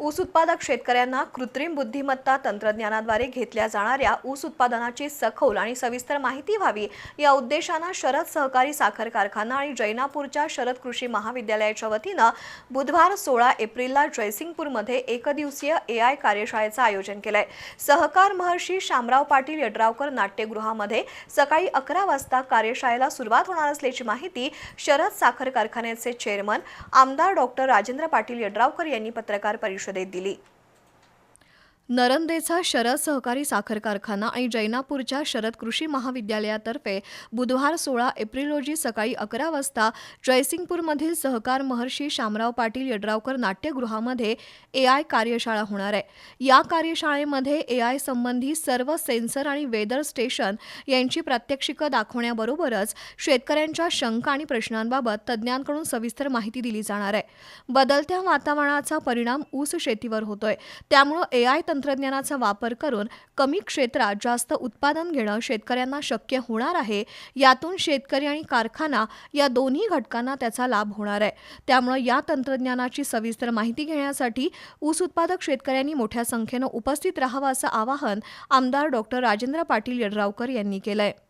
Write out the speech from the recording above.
ऊस उत्पादक शेतकऱ्यांना कृत्रिम बुद्धिमत्ता तंत्रज्ञानाद्वारे घेतल्या जाणाऱ्या ऊस उत्पादनाची सखोल आणि सविस्तर माहिती व्हावी या उद्देशानं शरद सहकारी साखर कारखाना आणि जैनापूरच्या शरद कृषी महाविद्यालयाच्या वतीनं बुधवार सोळा एप्रिलला जयसिंगपूरमध्ये एकदिवसीय ए आय कार्यशाळेचं आयोजन केलंय. सहकार महर्षी शामराव पाटील यड्रावकर नाट्यगृहामध्ये सकाळी अकरा वाजता कार्यशाळेला सुरुवात होणार असल्याची माहिती शरद साखर कारखान्याचे चेअरमन आमदार डॉक्टर राजेंद्र पाटील यड्रावकर यांनी पत्रकार परिषद परिषदेत दिली. नरंदेचा शरद सहकारी साखर कारखाना आणि जैनापूरच्या शरद कृषी महाविद्यालयातर्फे बुधवार सोळा एप्रिल रोजी सकाळी अकरा वाजता जयसिंगपूरमधील सहकार महर्षी शामराव पाटील यड्रावकर नाट्यगृहामध्ये ए आय कार्यशाळा होणार आहे. या कार्यशाळेमध्ये ए आय संबंधी सर्व सेन्सर आणि वेदर स्टेशन यांची प्रात्यक्षिकं दाखवण्याबरोबरच शेतकऱ्यांच्या शंका आणि प्रश्नांबाबत तज्ज्ञांकडून सविस्तर माहिती दिली जाणार आहे. बदलत्या वातावरणाचा परिणाम ऊस शेतीवर होतोय. त्यामुळं ए आय तंत्रज्ञानाचा वापर करून कमी क्षेत्रात जास्त उत्पादन घेणं शेतकऱ्यांना शक्य होणार आहे. यातून शेतकरी आणि कारखाना या दोन्ही घटकांना त्याचा लाभ होणार आहे. त्यामुळं या तंत्रज्ञानाची सविस्तर माहिती घेण्यासाठी ऊस उत्पादक शेतकऱ्यांनी मोठ्या संख्येनं उपस्थित राहावं असं आवाहन आमदार डॉक्टर राजेंद्र पाटील यड्रावकर यांनी केलं आहे